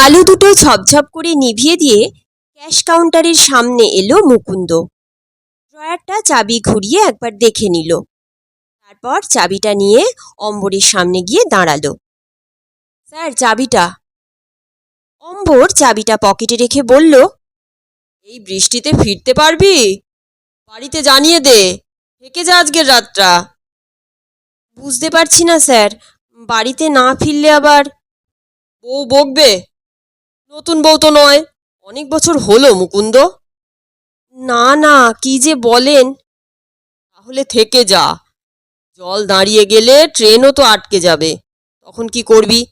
আলু দুটো ঝপঝপ করে নিভিয়ে দিয়ে ক্যাশ কাউন্টারের সামনে এলো মুকুন্দ। ড্রয়ারটা চাবি ঘুরিয়ে একবার দেখে নিল। তারপর চাবিটা নিয়ে অম্বরের সামনে গিয়ে দাঁড়াল। স্যার, চাবিটা। অম্বর চাবিটা পকেটে রেখে বলল, এই বৃষ্টিতে ফিরতে পারবি? বাড়িতে জানিয়ে দে, থেকে যা আজকের রাতটা। বুঝতে পারছি না, স্যার। বাড়িতে না ফিরলে আবার বউ বকবে? নতুন বউ তো নয়। অনেক বছর হলো, মুকুন্দ। না না, কি যে বলেন? তাহলে থেকে যা। জল দাঁড়িয়ে গেলে ট্রেনও তো আটকে যাবে। তখন কি করবি?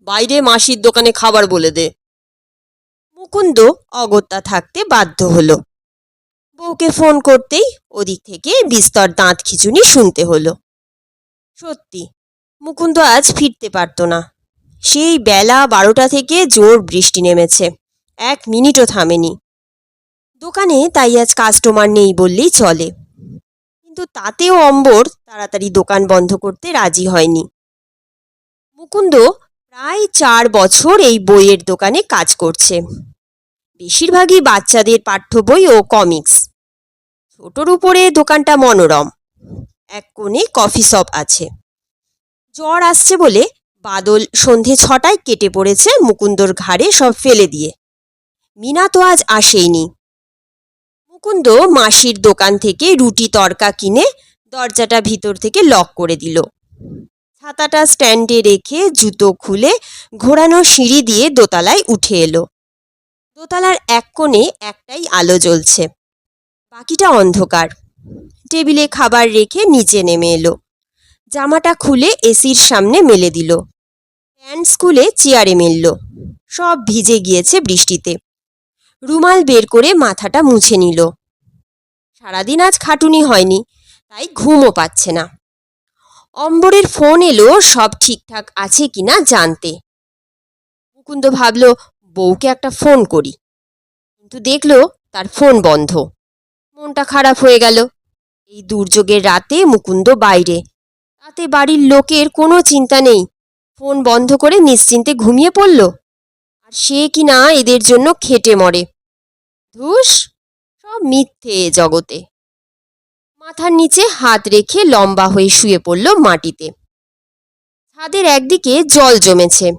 বাইরে মাসির দোকানে খাবার বলে দে। মুকুন্দ অগত্যা থাকতে বাধ্য হলো। বউকে ফোন করতেই ওদিক থেকে বিস্তর দাঁত খিচুনি শুনতে হলো। সত্যি, মুকুন্দ আজ ফিরতে পারতো না। সেই বেলা বারোটা থেকে জোর বৃষ্টি নেমেছে। এক মিনিটও থামেনি। দোকানে তাই আজ কাস্টমার নেই বললেই চলে। কিন্তু তাতেও অম্বর তাড়াতাড়ি দোকান বন্ধ করতে রাজি হয়নি। মুকুন্দ প্রায় চার বছর এই বইয়ের দোকানে কাজ করছে। বেশিরভাগই বাচ্চাদের পাঠ্য বই ও কমিক্স ছোটর উপরে দোকানটা মনোরম। এক কোণে কফি শপ আছে। জ্বর আসছে বলে বাদল সন্ধে ছটায় কেটে পড়েছে মুকুন্দর ঘাড়ে সব ফেলে দিয়ে। মিনা তো আজ আসেইনি। মুকুন্দ মাসির দোকান থেকে রুটি তরকা কিনে দরজাটা ভিতর থেকে লক করে দিল। ছাতাটা স্ট্যান্ডে রেখে জুতো খুলে ঘোরানো সিঁড়ি দিয়ে দোতলায় উঠে এলো। দোতলার এক কোণে একটাই আলো জ্বলছে। বাকিটা অন্ধকার। টেবিলে খাবার রেখে নিচে নেমে এলো। জামাটা খুলে এসির সামনে মেলে দিল। প্যান্ট স্কুলে চেয়ারে মেলল। সব ভিজে গিয়েছে বৃষ্টিতে। রুমাল বের করে মাথাটা মুছে নিল। সারাদিন আজ খাটুনি হয়নি, তাই ঘুমও পাচ্ছে না। অম্বরের ফোন এলো, সব ঠিকঠাক আছে কিনা জানতে। মুকুন্দ ভাবল, বউকে একটা ফোন করি। কিন্তু দেখল, তার ফোন বন্ধ। মনটা খারাপ হয়ে গেল। এই দুর্যোগের রাতে মুকুন্দ বাইরে। তাতে বাড়ির লোকের কোনো চিন্তা নেই। ফোন বন্ধ করে নিশ্চিন্তে ঘুমিয়ে পড়ল। আর সে কিনা এদের জন্য খেটে মরে। ধুস, সব মিথ্যে জগতে। মাথার নিচে হাত রেখে লম্বা হয়ে শুয়ে পড়ল মাটিতে। ছাদের একদিকে জল জমেছে।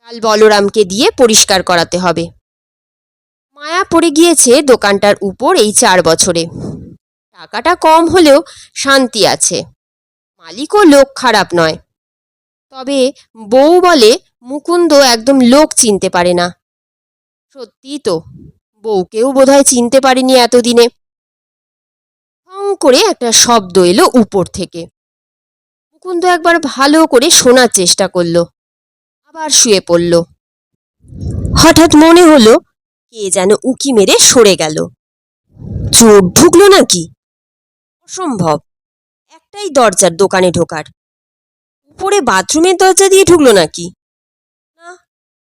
কাল বলরামকে দিয়ে পরিষ্কার করাতে হবে। মায়া পড়ে গিয়েছে দোকানটার উপর এই চার বছরে। টাকাটা কম হলেও শান্তি আছে। মালিকও লোক খারাপ নয়। তবে বউ বলে মুকুন্দ একদম লোক চিনতে পারে না। সত্যি তো, বউকেও বোধহয় চিনতে পারেনি এতদিনে। হং করে একটা শব্দ এলো উপর থেকে। মুকুন্দ একবার ভালো করে শোনার চেষ্টা করল, আবার শুয়ে পড়ল। হঠাৎ মনে হলো, কে যেন উকি মেরে সরে গেল। চোর ঢুকলো নাকি? অসম্ভব, একটাই দরজার দোকানে ঢোকার। উপরে বাথরুমের দরজা দিয়ে ঢুকলো নাকি? না,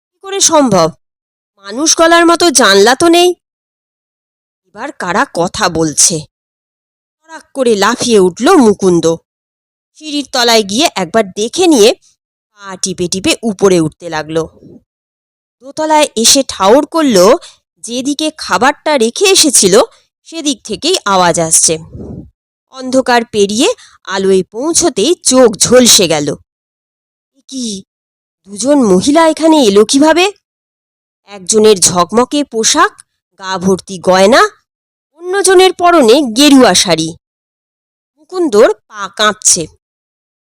কি করে সম্ভব? মানুষ গলার মতো জানলা তো নেই। এবার কারা কথা বলছে? তড়াক করে লাফিয়ে উঠল মুকুন্দ। সিঁড়ির তলায় গিয়ে একবার দেখে নিয়ে পা টিপে টিপে উপরে উঠতে লাগল। দোতলায় এসে ঠাউর করল, যেদিকে খাবারটা রেখে এসেছিল, সেদিক থেকেই আওয়াজ আসছে। অন্ধকার পেরিয়ে আলোয় পৌঁছতেই চোখ ঝলসে গেল। কি, দুজন মহিলা এখানে এলো কীভাবে? একজনের ঝকমকে পোশাক, গা ভর্তি গয়না, অন্যজনের পরনে গেরুয়া শাড়ি। মুকুন্দর পা কাঁপছে।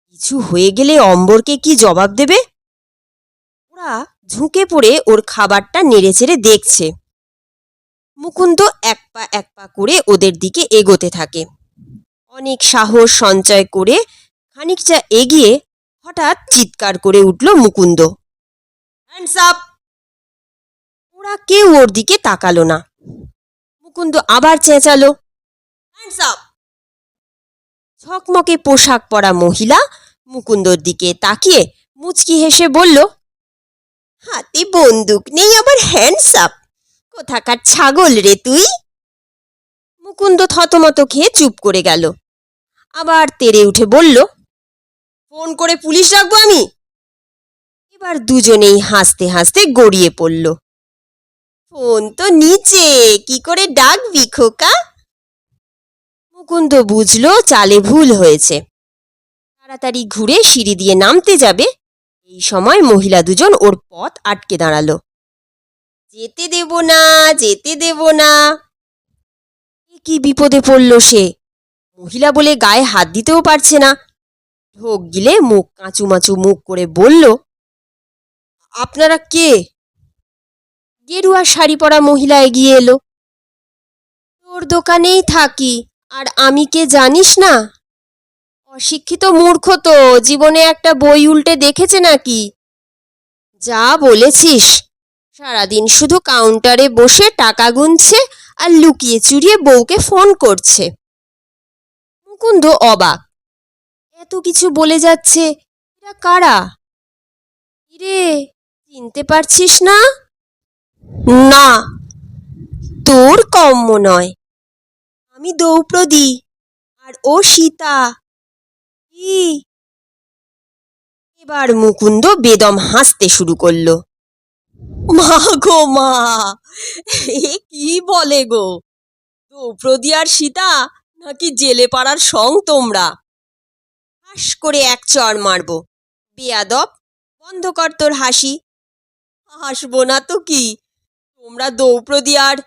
কিছু হয়ে গেলে অম্বরকে কি জবাব দেবে? ওরা ঝুঁকে পড়ে ওর খাবারটা নেড়েচেড়ে দেখছে। মুকুন্দ এক পা এক পা করে ওদের দিকে এগোতে থাকে। অনেক সাহস সঞ্চয় করে খানিকটা এগিয়ে হঠাৎ চিৎকার করে উঠল মুকুন্দ। ওরা কেউ ওর দিকে তাকালো না। মুকুন্দ আবার চেঁচালো। ঝকমকে পোশাক পরা মহিলা মুকুন্দর দিকে তাকিয়ে মুচকি হেসে বলল, হাতে বন্দুক নেই, আবার হ্যান্ডস আপ কোথাকার ছাগল রে তুই? মুকুন্দ থতমত খেয়ে চুপ করে গেল। আবার তেরে উঠে বলল, ফোন করে পুলিশ রাখব আমি? এবার দুজনেই হাসতে হাসতে গড়িয়ে পড়ল। ফোন তো নিচে, কি করে ডাকবি খোকা? মুকুন্দ বুঝলো চালে ভুল হয়েছে। তাড়াতাড়ি ঘুরে সিঁড়ি দিয়ে নামতে যাবে। এই সময় মহিলা দুজন ওর পথ আটকে দাঁড়াল। যেতে দেব না, যেতে দেব না। কি বিপদে পড়ল সে? মহিলা বলে গায়ে হাত দিতেও পারছে না। ঢোক গিলে মুখ কাঁচুমাচু মুখ করে বলল, আপনারা কে? গেরুয়া শাড়ি পরা মহিলা এগিয়ে এলো, তোর দোকানেই থাকি, আর আমি কে জানিস না? অশিক্ষিত মূর্খ তো, জীবনে একটা বই উল্টে দেখেছে নাকি? যা বলেছিস, সারাদিন শুধু কাউন্টারে বসে টাকা গুনছে আর লুকিয়ে চুরিয়ে বউকে ফোন করছে। মুকুন্দ অবাক। এত কিছু বলে যাচ্ছে, এরা কারা? রে চিনতে পারছিস না? না, তোর কম্য নয়। আমি দ্রৌপদী আর ও সীতা। কি এবার মুকুন্দ বেদম হাসতে শুরু করল। মা গো মা! এ কি বলে গো? দ্রৌপদী আর সীতা নাকি জেলে পাড়ার সং তোমরা? হাস করে এক চড় মারবো। বেয়াদব, বন্ধ কর তোর হাসি। হাসবো না তো কি? তোমরা দ্রৌপদী আর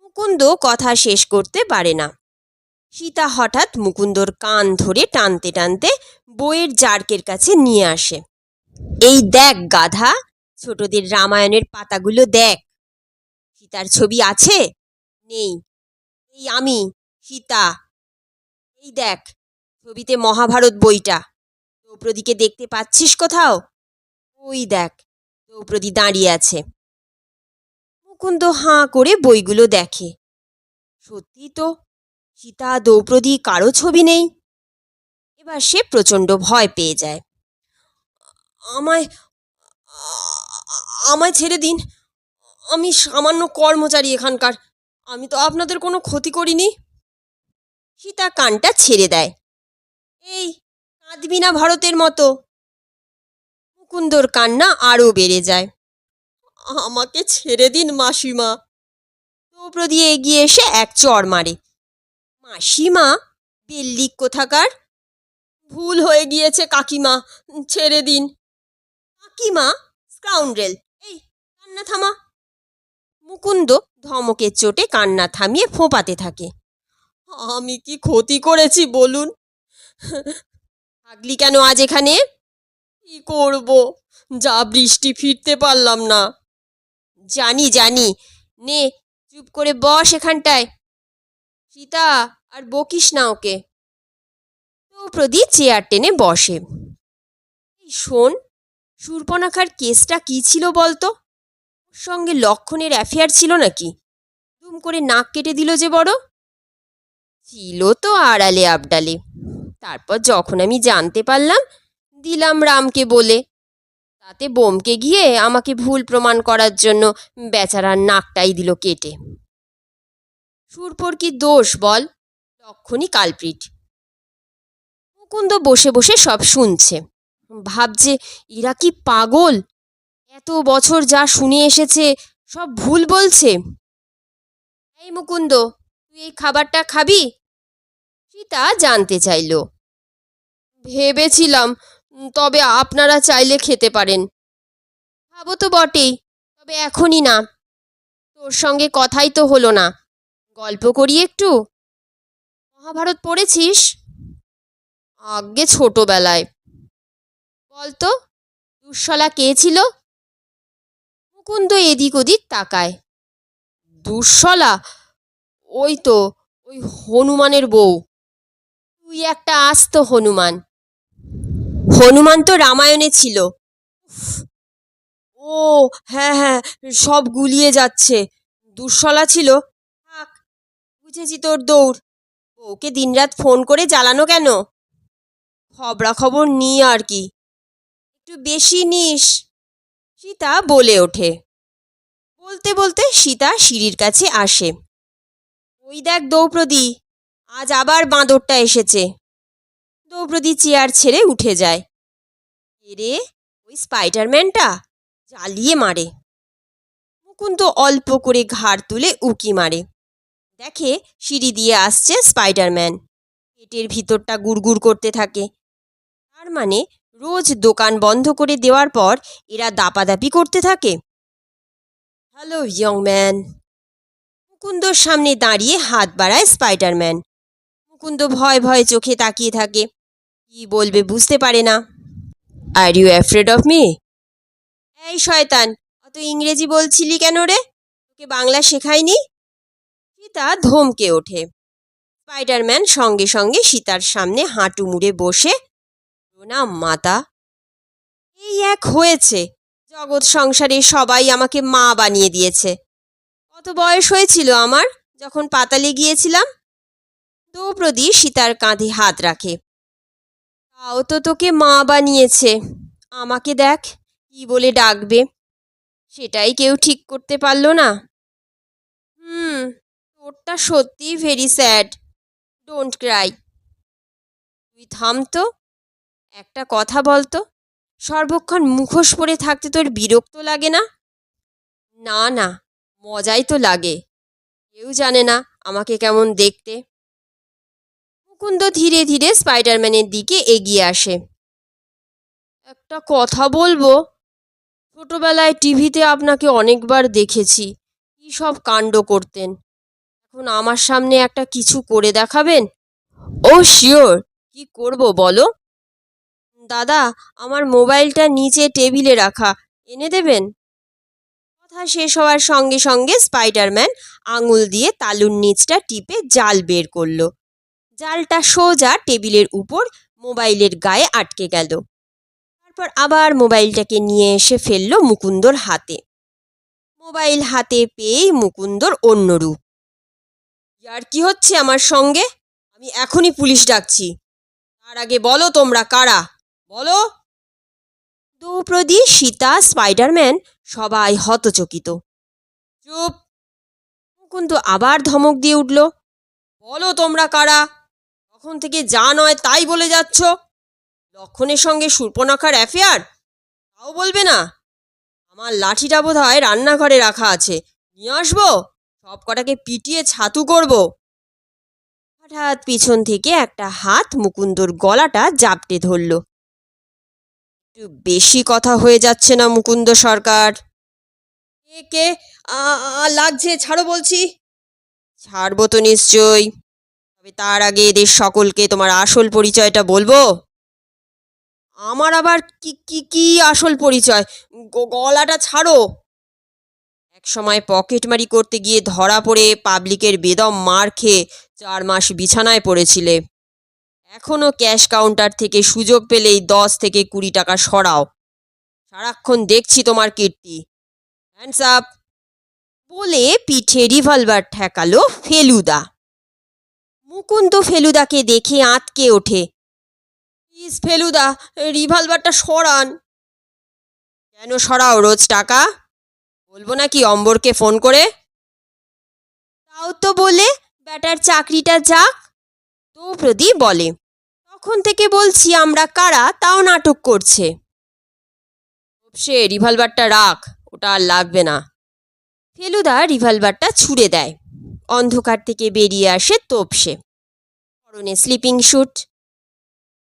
মুকুন্দ কথা শেষ করতে পারে না। সীতা হঠাৎ মুকুন্দর কান ধরে টানতে টানতে বইয়ের জার্কের কাছে নিয়ে আসে। এই দেখ গাধা, ছোটদের রামায়ণের পাতাগুলো দেখ। সীতার ছবি আছে? নেই। এই আমি, সীতা। এই দেখ, ছবিতে মহাভারত বইটা। দ্রৌপদীকে দেখতে পাচ্ছিস কোথাও? ওই দেখ, দ্রৌপদী দাঁড়িয়ে আছে। মুকুন্দ হাঁ করে বইগুলো দেখে। সত্যি তো, সীতা, দ্রৌপদী, কারও ছবি নেই? এবার সে প্রচণ্ড ভয় পেয়ে যায়। আমায় আমায় ছেড়ে দিন। আমি সামান্য কর্মচারী এখানকার। আমি তো আপনাদের কোনো ক্ষতি করিনি। সীতা কানটা ছেড়ে দেয়। এই কাঁদবি না ভারতের মতো। মুকুন্দর কান্না আরও বেড়ে যায়। আমাকে ছেড়ে দিন মাসিমা। দ্রৌপদী এগিয়ে এসে এক চর মারে। মাসিমা, বেল্লিক কোথাকার? ভুল হয়ে গিয়েছে কাকিমা, ছেড়ে দিন। কাকিমা স্কাউন্ড্রেল এই, কান্না থামা। মুকুন্দ ধমকের চোটে কান্না থামিয়ে ফোঁপাতে থাকে। আমি কি ক্ষতি করেছি বলুন? থাকলি কেন আজ এখানে? কি করব? যা বৃষ্টি ফিরতে পারলাম না। জানি জানি। নে, চুপ করে বস এখানটায়। সীতা, আর বকিস না ওকে। দ্রৌপদী চেয়ার টেনে বসে। শোন শূর্পণাখার কেসটা কি ছিল বলতো? সঙ্গে লক্ষণের অ্যাফেয়ার ছিল নাকি? দুম করে নাক কেটে দিল যে বড়। ছিল তো আড়ালে আবডালে। তারপর যখন আমি জানতে পারলাম, দিলাম রামকে বলে। তাতে বোমকে গিয়ে আমাকে ভুল প্রমাণ করার জন্য বেচারার নাকটাই দিল কেটে। সুরপর কি দোষ বল লক্ষণই কালপ্রিট। মুকুন্দ বসে বসে সব শুনছে। ভাবছে, এরা কি পাগল? এত বছর যা শুনে এসেছে, সব ভুল বলছে। এই মুকুন্দ, তুই এই খাবারটা খাবি? সীতা জানতে চাইল। ভেবেছিলাম তবে আপনারা চাইলে খেতে পারেন। খাব তো বটেই, তবে এখনই না। তোর সঙ্গে কথাই তো হলো না। গল্প করি একটু? মহাভারত পড়েছিস? আগে ছোটবেলায়। বলতো, দুঃশলা কে ছিল? মুকুন্দ এদিক ওদিক তাকায়। দুঃশলা, ওই তো, ওই হনুমানের বউ। তুই একটা আস্ত হনুমান। হনুমান তো রামায়ণে ছিল। ও হ্যাঁ হ্যাঁ সব গুলিয়ে যাচ্ছে। দুঃশলা ছিল। থাক, বুঝেছি তোর দৌড়। ওকে দিনরাত ফোন করে জ্বালানো কেন? খবরাখবর নিই আর কি। একটু বেশি নিস। সীতা বলে ওঠে। বলতে বলতে সীতা সিঁড়ির কাছে আসে। ওই দেখ দ্রৌপদী, আজ আবার বাঁদরটা এসেছে। দ্রৌপদী চেয়ার ছেড়ে উঠে যায়। এরে, ওই স্পাইডারম্যানটা জ্বালিয়ে মারে। মুকুন্দ অল্প করে ঘাড় তুলে উকি মারে। দেখে সিঁড়ি দিয়ে আসছে স্পাইডারম্যান। পেটের ভিতরটা গুড়গুড় করতে থাকে। তার মানে রোজ দোকান বন্ধ করে দেওয়ার পর এরা দাপাদাপি করতে থাকে। হ্যালো ইয়ং ম্যান মুকুন্দর সামনে দাঁড়িয়ে হাত বাড়ায় স্পাইডারম্যান মুকুন্দ ভয় ভয় চোখে তাকিয়ে থাকে। কি বলবে বুঝতে পারে না। Are you afraid of me এই শয়তান, অত ইংরেজি বলছিলি কেন রে? তোকে বাংলা শেখায়নি? সীতা ধমকে ওঠে। স্পাইডারম্যান সঙ্গে সঙ্গে সীতার সামনে হাঁটু মুড়ে বসে প্রণাম মাতা? এই এক হয়েছে। জগৎ সংসারে সবাই আমাকে মা বানিয়ে দিয়েছে। কত বয়স হয়েছিল আমার? যখন পাতালে গিয়েছিলাম, দ্রৌপদী সীতার কাঁধে হাত রাখে। তাও তো তোকে মা বানিয়েছে। আমাকে দেখ, কি বলে ডাকবে। সেটাই কেউ ঠিক করতে পারল না। হুম, তোরটা সত্যিই ভেরি স্যাড ডোন্ট ক্রাই তুই থাম তো। একটা কথা বলতো সর্বক্ষণ মুখোশ পরে থাকতে তোর বিরক্ত লাগে না? না না, মজাই তো লাগে। কেউ জানে না আমাকে কেমন দেখতে। মুকুন্দ ধীরে ধীরে স্পাইডারম্যানের দিকে এগিয়ে আসে। একটা কথা বলব? ছোটবেলায় টিভিতে আপনাকে অনেকবার দেখেছি। কী সব কাণ্ড করতেন। এখন আমার সামনে একটা কিছু করে দেখাবেন? ও, শিওর। কি করব বলো? দাদা, আমার মোবাইলটা নিচে টেবিলে রাখা। এনে দেবেন? কথা শেষ হওয়ার সঙ্গে সঙ্গে স্পাইডারম্যান আঙুল দিয়ে তালুর নিচটা টিপে জাল বের করল। জালটা সোজা টেবিলের উপর মোবাইলের গায়ে আটকে গেল। তারপর আবার মোবাইলটাকে নিয়ে এসে ফেলল মুকুন্দর হাতে। মোবাইল হাতে পেয়েই মুকুন্দর অন্য রূপ। ইয়ার কি হচ্ছে আমার সঙ্গে? আমি এখনই পুলিশ ডাকছি। তার আগে বলো তোমরা কারা? বলো। দ্রৌপদী, সীতা, স্পাইডারম্যান সবাই হতচকিত। চুপ। মুকুন্দ আবার ধমক দিয়ে উঠল, বলো তোমরা কারা? তখন থেকে যা নয় তাই বলে যাচ্ছ? লক্ষণের সঙ্গে সুর্পনখার অ্যাফেয়ার তাও বলবে না? আমার লাঠিটা বোধ হয় রান্নাঘরে রাখা আছে। নিয়ে আসব? সব কটাকে পিটিয়ে ছাতু করব। হঠাৎ পিছন থেকে একটা হাত মুকুন্দর গলাটা জাপটে ধরল। একটু বেশি কথা হয়ে যাচ্ছে না মুকুন্দ সরকার। কে কে? লাগছে, ছাড়ো বলছি। ছাড়বো তো নিশ্চয়ই। তবে তার আগে এদের সকলকে তোমার আসল পরিচয়টা বলব? আমার আবার কি কি কি আসল পরিচয়? গলাটা ছাড়ো। এক সময় পকেটমারি করতে গিয়ে ধরা পড়ে পাবলিকের বেদম মার খেয়ে চার মাস বিছানায় পড়েছিলে। এখনও ক্যাশ কাউন্টার থেকে সুযোগ পেলেই দশ থেকে কুড়ি টাকা সরাও। সারাক্ষণ দেখছি তোমার কীর্তি। হ্যান্ডস আপ বলে পিঠে রিভলভার ঠেকালো ফেলুদা। মুকুন্দ ফেলুদাকে দেখে আঁতকে ওঠে। প্লিজ ফেলুদা রিভলভারটা সরান। কেন সরাও রোজ টাকা? বলব নাকি অম্বরকে ফোন করে? তাও তো বলে, ব্যাটার চাকরিটা যাক। প্রদীপ বলে, তখন থেকে বলছি আমরা কারা তাও নাটক করছে। সে রিভলভারটা রাখ, ওটা আর লাগবে না। ফেলুদা রিভলভারটা ছুঁড়ে দেয়। অন্ধকার থেকে বেরিয়ে আসে তোপসে। পরনে স্লিপিং স্যুট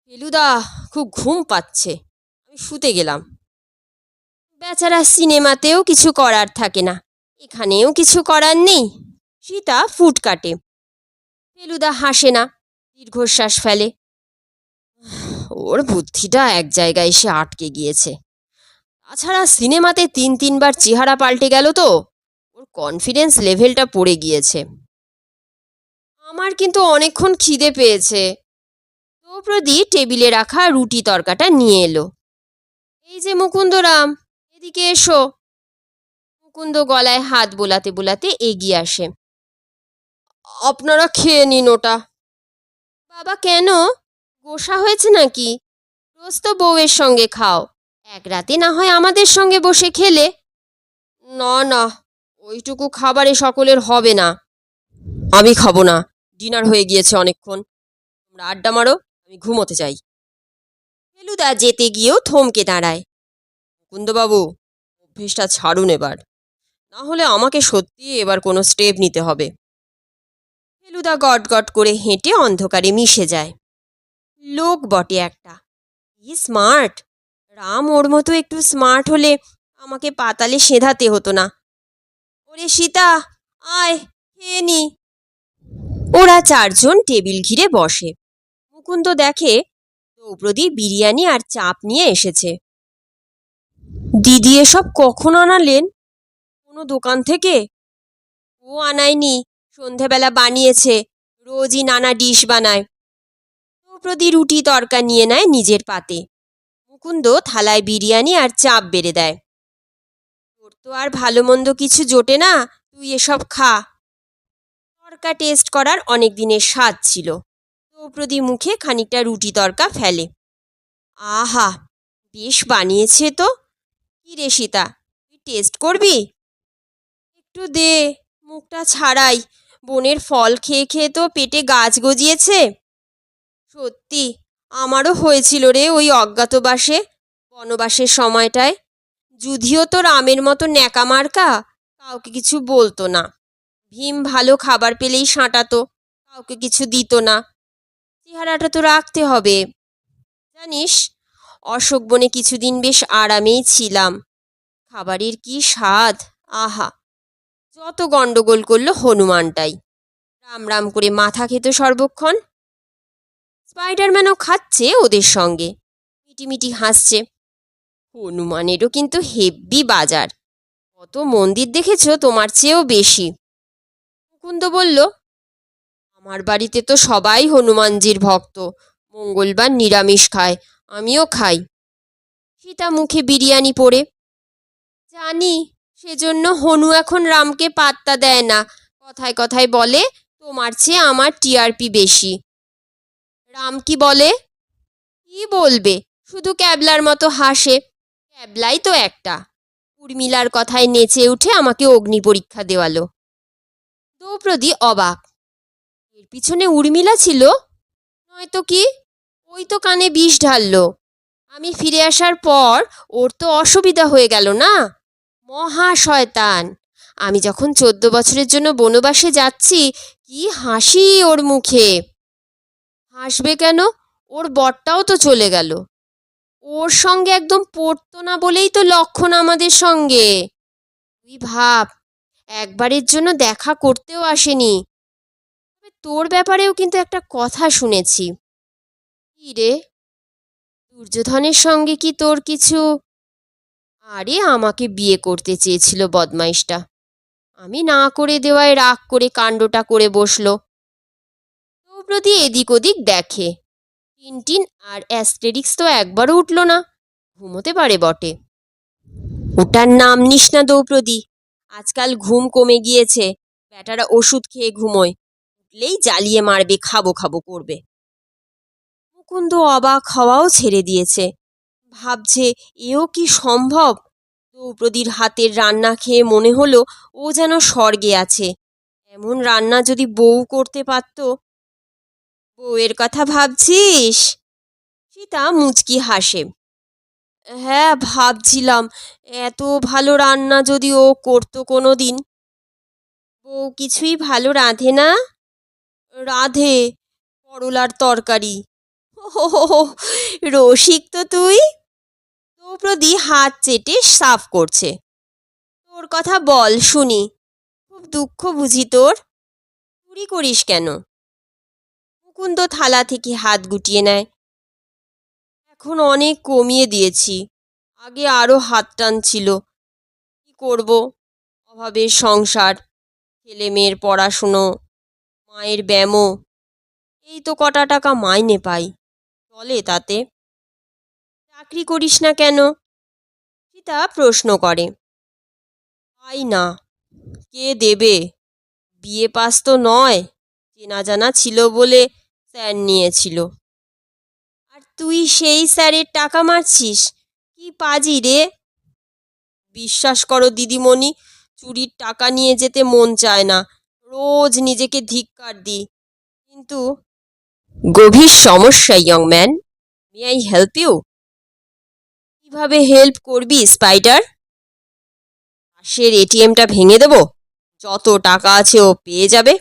ফেলুদা খুব ঘুম পাচ্ছে। আমি শুতে গেলাম। বেচারা সিনেমাতেও কিছু করার থাকে না। এখানেও কিছু করার নেই। সীতা ফুট কাটে। ফেলুদা হাসে না। দীর্ঘশ্বাস ফেলে। ওর বুদ্ধিটা এক জায়গায় এসে আটকে গিয়েছে। তাছাড়া সিনেমাতে তিন তিনবার চেহারা পাল্টে গেল তো। ওর কনফিডেন্স লেভেলটা পড়ে গিয়েছে। আমার কিন্তু অনেকক্ষণ খিদে পেয়েছে। দ্রৌপদী টেবিলে রাখা রুটি তরকাটা নিয়ে এলো। এই যে মুকুন্দরাম, এদিকে এসো। মুকুন্দ গলায় হাত বোলাতে বোলাতে এগিয়ে আসে। আপনারা খেয়ে নিন ওটা। বাবা কেন? গোসা হয়েছে নাকি? রোজ তো বউয়ের সঙ্গে খাও। এক রাতে না হয় আমাদের সঙ্গে বসে খেলে। না না, ওইটুকু খাবারে সকলের হবে না। আমি খাব না। ডিনার হয়ে গিয়েছে অনেকক্ষণ। তোমরা আড্ডা মারো, আমি ঘুমোতে চাই ফেলুদা যেতে গিয়েও থমকে দাঁড়ায়। মুকুন্দবাবু, অভ্যেসটা ছাড়ুন এবার। না হলে আমাকে সত্যি এবার কোনো স্টেপ নিতে হবে। ফেলুদা গট করে হেঁটে অন্ধকারে মিশে যায়। লোক বটে একটা। কি স্মার্ট! রাম ওর মতো একটু স্মার্ট হলে আমাকে পাতালে সেধাতে হতো না। ওরে সীতা, আয়, খেয়ে নি। ওরা চারজন টেবিল ঘিরে বসে। মুকুন্দ দেখে, দ্রৌপদী বিরিয়ানি আর চাপ নিয়ে এসেছে। দিদি এসব কখন আনালেন? কোনো দোকান থেকে? ও আনায়নি। সন্ধেবেলা বানিয়েছে, রোজই নানা ডিশ বানায়। দ্রৌপদী রুটি তরকা নিয়ে নেয় নিজের পাতে। মুকুন্দ থালায় বিরিয়ানি আর চাপ বেড়ে দেয়। তোর তো আর ভালো মন্দ কিছু জোটে না, তুই এসব খা। তরকা টেস্ট করার অনেক দিনের স্বাদ ছিল। দ্রৌপদী মুখে খানিকটা রুটি তরকা ফেলে। আহা, বেশ বানিয়েছে তো। কি রে সীতা, তুই টেস্ট করবি? একটু দে, মুখটা ছাড়াই। বনের ফল খেয়ে খেয়ে তো পেটে গাছ গজিয়েছে। সত্যি, আমারও হয়েছিল রে ওই অজ্ঞাতবাসে বনবাসের সময়টায়। যদিও তো রামের মতো ন্যাকা মার্কা, কাউকে কিছু বলতো না। ভীম ভালো খাবার পেলেই সাঁটাতো, কাউকে কিছু দিত না। চেহারাটা তো রাখতে হবে। জানিস, অশোক বনে কিছুদিন বেশ আরামেই ছিলাম। খাবারের কি স্বাদ, আহা! যত গন্ডগোল করল হনুমানটাই। রাম রাম করে মাথা খেত সর্বক্ষণ। স্পাইডারম্যানও খাচ্ছে ওদের সঙ্গে। মিটিমিটি হাসছে। হনুমানেরও কিন্তু হেব্বি বাজার। কত মন্দির দেখেছ তোমার চেয়েও বেশি। মুকুন্দ বলল, আমার বাড়িতে তো সবাই হনুমানজির ভক্ত। মঙ্গলবার নিরামিষ খায়, আমিও খাই। সীতা মুখে বিরিয়ানি পড়ে। জানি সেজন্য হনু এখন রামকে পাত্তা দেয় না। কথায় কথায় বলে, তোমার চেয়ে আমার টিআরপি বেশি। রাম কি বলে? কি বলবে? শুধু ক্যাবলার মতো হাসে। ক্যাবলাই তো একটা। উর্মিলার কথায় নেচে উঠে আমাকে অগ্নি পরীক্ষা দেওয়ালো। দ্রৌপদী অবাক। এর পিছনে উর্মিলা ছিল? নয়তো কি? ওই তো কানে বিষ ঢাললো। আমি ফিরে আসার পর ওর তো অসুবিধা হয়ে গেল না? মহা শয়তান। আমি যখন চোদ্দ বছরের জন্য বনবাসে যাচ্ছি, কি হাসি ওর মুখে। হাসবে কেন? ওর বরটাও তো চলে গেল। ওর সঙ্গে একদম পড়তো না বলেই তো লক্ষণ আমাদের সঙ্গে। তুই ভাব, একবারের জন্য দেখা করতেও আসেনি। তবে তোর ব্যাপারেও কিন্তু একটা কথা শুনেছি। কি রে? দুর্যোধনের সঙ্গে কি তোর কিছু আরে আমাকে বিয়ে করতে চেয়েছিল বদমাইশটা। আমি না করে দেওয়ায় রাগ করে কাণ্ডটা করে বসল। প্রতি এদিক ওদিক দেখে। টিনটিন আর অ্যাস্টেরিক্স তো একবারও উঠল না। ঘুমোতে পারে বটে। ওটার নাম নিস না দ্রৌপদী। আজকাল ঘুম কমে গিয়েছে। ব্যাটারা ওষুধ খেয়ে ঘুমোয়। উঠলেই জ্বালিয়ে মারবে, খাব খাব, করবে। মুকুন্দ অবাক হওয়াও ছেড়ে দিয়েছে। ভাবছে, এও কি সম্ভব? দ্রৌপদীর হাতের রান্না খেয়ে মনে হলো ও যেন স্বর্গে আছে। এমন রান্না যদি বউ করতে পারত? বউয়ের কথা ভাবছিস? সীতা মুচকি হাসে। হ্যাঁ ভাবছিলাম, এত ভালো রান্না যদি ও করতো কোনো দিন বউ কিছুই ভালো রাঁধে না? রাঁধে করলার তরকারি। ও রসিক তো তুই? দ্রৌপদী হাত চেটে সাফ করছে। তোর কথা বল, শুনি। খুব দুঃখ বুঝি তোর। চুরি করিস কেন? মুকুন্দ থালা থেকে হাত গুটিয়ে নেয়। এখন অনেক কমিয়ে দিয়েছি। আগে আরও হাত টান ছিল কি করব? অভাবের সংসার। ছেলে মেয়ের পড়াশুনো। মায়ের ব্যামো। এই তো কটা টাকা মাইনে পাই। চলে তাতে। চাকরি করিস না কেন? সীতা প্রশ্ন করে। পাই না, কে দেবে? বিয়ে পাস তো নয়, চেনা জানা ছিল বলে স্যার নিয়েছিল। আর তুই সেই স্যারের টাকা মারছিস? কি পাজি রে? বিশ্বাস করো দিদিমণি, চুরির টাকা নিয়ে যেতে মন চায় না। রোজ নিজেকে ধিক্কার দিই। কিন্তু গভীর সমস্যা young man may I help you কীভাবে হেল্প করবি স্পাইডার পাশের এটিএমটা ভেঙে দেব, যত টাকা আছে ও পেয়ে যাবে।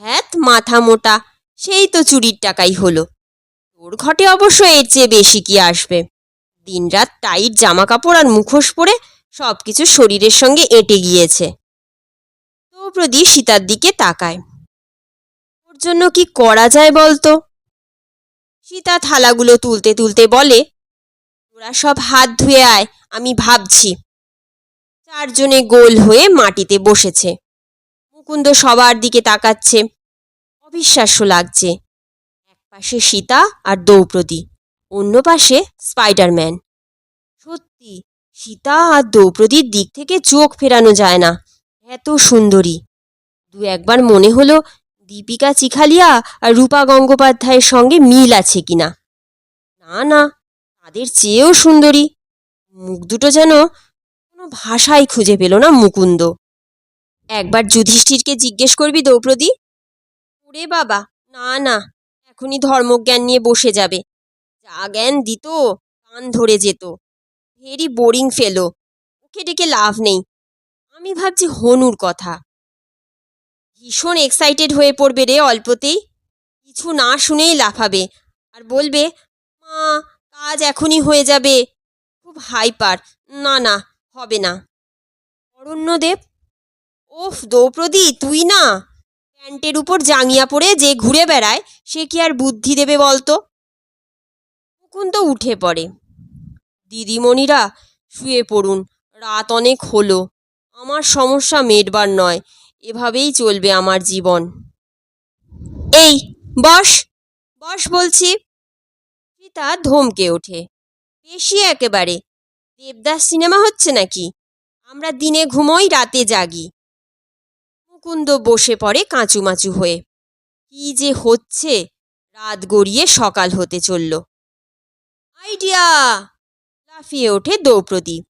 হ্যাঁ মাথা মোটা, সেই তো চুরির টাকাই হলো। তোর ঘটে অবশ্য এর চেয়ে বেশি কি আসবে? দিনরাত টাইট জামা কাপড় আর মুখোশ পরে সব কিছু শরীরের সঙ্গে এঁটে গিয়েছে। দ্রৌপদী সীতার দিকে তাকায়। ওর জন্য কি করা যায় বলতো? সীতা থালাগুলো তুলতে তুলতে বলে তোরা সব হাত ধুয়ে আয়, আমি ভাবছি। চারজনে গোল হয়ে মাটিতে বসেছে। মুকুন্দ সবার দিকে তাকাচ্ছে। অবিশ্বাস্য লাগছে। এক পাশে সীতা আর দ্রৌপদী, অন্য পাশে স্পাইডারম্যান। সত্যি, সীতা আর দ্রৌপদীর দিক থেকে চোখ ফেরানো যায় না। এত সুন্দরী। দু একবার মনে হলো দীপিকা চিখালিয়া আর রূপা গঙ্গোপাধ্যায়ের সঙ্গে মিল আছে কিনা। না না তাদের চেয়েও সুন্দরী। মুখ দুটো যেন কোনো ভাষাই খুঁজে পেল না মুকুন্দ। একবার যুধিষ্ঠিরকে জিজ্ঞেস করবি দ্রৌপদী? ওরে বাবা, না না, এখনই ধর্মজ্ঞান নিয়ে বসে যাবে। যা জ্ঞান দিত কান ধরে যেত। ভেরি বোরিং ফেলো, ওকে ডেকে লাভ নেই। আমি ভাবছি হনুর কথা। ভীষণ এক্সাইটেড হয়ে পড়বে রে অল্পতেই। কিছু না শুনেই লাফাবে। আর বলবে, মা কাজ এখনই হয়ে যাবে। খুব হাইপার। না না, হবে না। অরণ্যদেব, ওফ দ্রৌপদী তুই না। প্যান্টের উপর জাঙিয়া পরে যে ঘুরে বেড়ায়, সে কি আর বুদ্ধি দেবে বলতো? মুকুন্দ উঠে পড়ে। দিদিমণিরা, শুয়ে পড়ুন, রাত অনেক হলো। আমার সমস্যা মেটবার নয়, এভাবেই চলবে আমার জীবন। এই, বস বস বলছি। সীতা ধমকে ওঠে। বেশি একেবারে। দেবদাস সিনেমা হচ্ছে নাকি? আমরা দিনে ঘুমোই, রাতে জাগি। মুকুন্দ বসে পড়ে কাঁচুমাচু হয়ে। কি যে হচ্ছে? রাত গড়িয়ে সকাল হতে চলল। আইডিয়া! লাফিয়ে ওঠে দ্রৌপদী।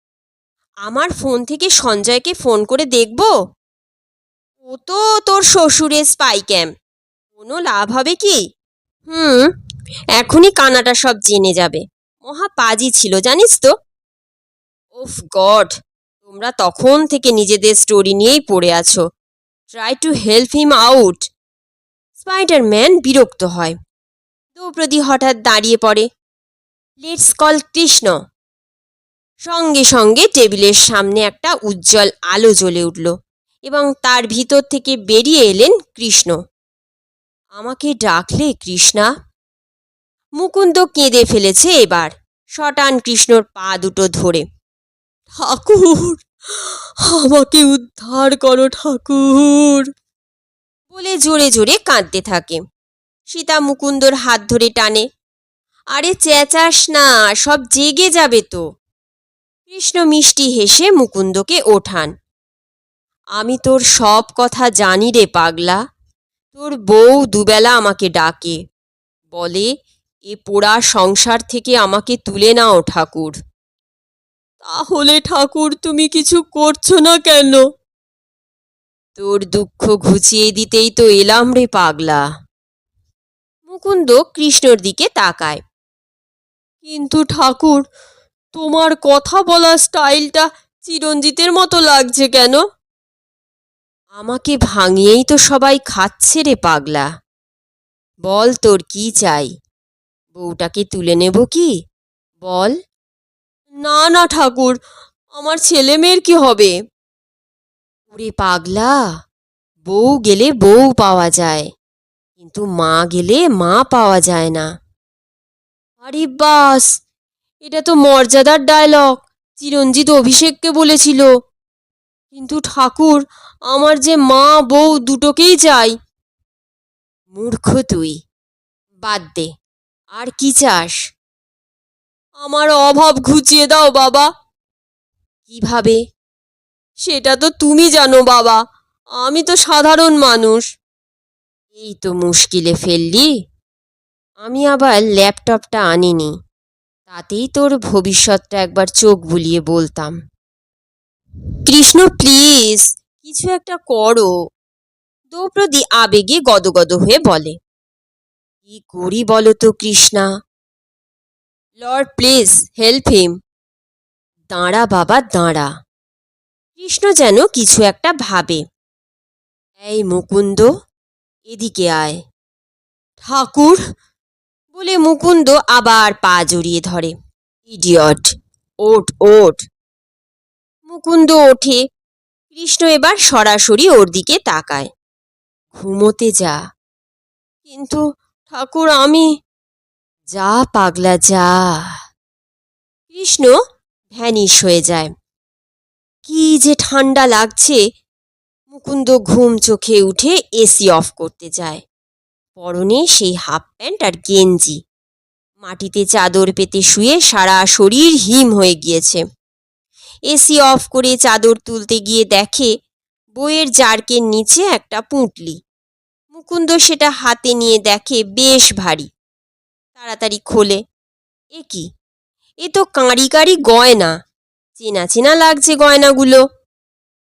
আমার ফোন থেকে সঞ্জয়কে ফোন করে দেখব? ও তো তোর শ্বশুরের স্পাই ক্যাম্প কোনো লাভ হবে কি? হুম? এখনই কানাটা সব জেনে যাবে। মহা পাজি ছিল, জানিস তো? ওফ গড, তোমরা তখন থেকে নিজেদের স্টোরি নিয়েই পড়ে আছো। Try to help him out Spiderman বিরক্ত হয়। দ্রৌপদী হঠাৎ দাঁড়িয়ে পড়ে। Let's call Krishna. সঙ্গে সঙ্গে টেবিলের সামনে একটা উজ্জ্বল আলো জ্বলে উঠল এবং তার ভিতর থেকে বেরিয়ে এলেন কৃষ্ণ। আমাকে ডাকলে কৃষ্ণা? মুকুন্দ কেঁদে ফেলেছে এবার। শটান কৃষ্ণর পা দুটো ধরে, ঠাকুর, আমাকে উদ্ধার করো ঠাকুর! বলে জোরে জোরে কাঁদতে থাকে। সীতা মুকুন্দর হাত ধরে টানে, আরে চেঁচাস না, সব জেগে যাবে তো! কৃষ্ণ মিষ্টি হেসে মুকুন্দকে ওঠান, আমি তোর সব কথা জানি রে পাগলা, তোর বউ দুবেলা আমাকে ডাকে, বলে এ পোড়া সংসার থেকে আমাকে তুলে নাও, ঠাকুর। তাহলে, ঠাকুর, তুমি কিছু করছ না কেন? তোর দুঃখ ঘুচিয়ে দিতেই তো এলাম রে পাগলা। মুকুন্দ কৃষ্ণর দিকে তাকায়। কিন্তু, ঠাকুর, তোমার কথা বলার স্টাইলটা চিরঞ্জিতের মতো লাগছে কেন? আমাকে ভাঙিয়েই তো সবাই খাচ্ছে রে পাগলা। বল তোর কি চাই? বউটাকে তুলে নেব কি? বল। না না, ঠাকুর, আমার ছেলে মেয়ের কি হবে? ওরে পাগলা, বউ গেলে বউ পাওয়া যায়, কিন্তু মা গেলে মা পাওয়া যায় না। আরে বাস, এটা তো মর্যাদার ডায়লগ চিরঞ্জিত অভিষেককে বলেছিল। কিন্তু ঠাকুর, আমার যে মা, বউ দুটোকেই চাই। মূর্খ তুই, বাদ দে। আর কি চাস? আমার অভাব ঘুচিয়ে দাও, বাবা। কীভাবে? সেটা তো তুমি জানো, বাবা। আমি তো সাধারণ মানুষ। এই তো মুশকিলে ফেললি। আমি আবার ল্যাপটপটা আনিনি। তাতেই তোর ভবিষ্যৎটা একবার চোখ বুলিয়ে বলতাম। কৃষ্ণ প্লিজ কিছু একটা করো। দ্রৌপদী আবেগে গদগদ হয়ে বলে কি করি বলো তো Krishna? Lord please help him দাঁড়া বাবা, দাঁড়া। কৃষ্ণ যেন কিছু একটা ভাবে। এই মুকুন্দ, এদিকে আয়। ঠাকুর বলে মুকুন্দ আবার পা জড়িয়ে ধরে। ইডিয়ট ওট ওট মুকুন্দ ওঠে। কৃষ্ণ এবার সরাসরি ওর দিকে তাকায়। ঘুমোতে যা। কিন্তু ঠাকুর, আমি যা পাগলা, যা। কৃষ্ণ ভ্যানিশ হয়ে যায়। কি যে ঠান্ডা লাগছে, মুকুন্দ ঘুম চোখে উঠে এসি অফ করতে যায়। পরনে সেই হাফ প্যান্ট আর গেঞ্জি। মাটিতে চাদর পেতে শুয়ে সারা শরীর হিম হয়ে গিয়েছে। এসি অফ করে চাদর তুলতে গিয়ে দেখে, বইয়ের জারকের নিচে একটা পুঁটলি। মুকুন্দ সেটা হাতে নিয়ে দেখে বেশ ভারী। তাড়াতাড়ি খোলে। এ কি? এ তো কাঁড়ি কাঁড়ি গয়না। চেনা চেনা লাগছে গয়নাগুলো।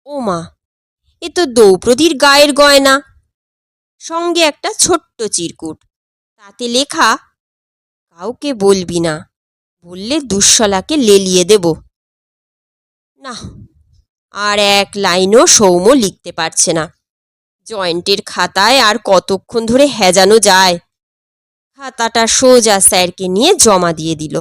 ও মা, এ তো দ্রৌপদীর গায়ের গয়না। সঙ্গে একটা ছোট্ট চিরকুট। তাতে লেখা, কাউকে বলবি না, বললে দুঃশলাকে লেলিয়ে দেব। না আর এক লাইনও সৌম্য লিখতে পারছে না। জয়েন্টের খাতায় আর কতক্ষণ ধরে হেজানো যায়? খাতাটা সোজা স্যারকে নিয়ে জমা দিয়ে দিল।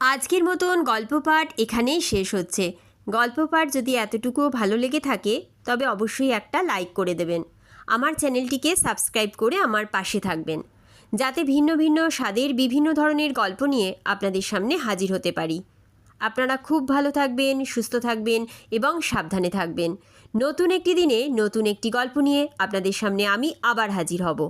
আজকের মতন গল্প পাঠ এখানেই শেষ হচ্ছে। গল্প পাঠ যদি এতটুকুও ভালো লেগে থাকে, তবে অবশ্যই একটা লাইক করে দেবেন। আমার চ্যানেলটিকে সাবস্ক্রাইব করে আমার পাশে থাকবেন। যাতে ভিন্ন ভিন্ন স্বাদের বিভিন্ন ধরনের গল্প নিয়ে আপনাদের সামনে হাজির হতে পারি। আপনারা খুব ভালো থাকবেন, সুস্থ থাকবেন এবং সাবধানে থাকবেন। নতুন একটি দিনে নতুন একটি গল্প নিয়ে আপনাদের সামনে আমি আবার হাজির হব।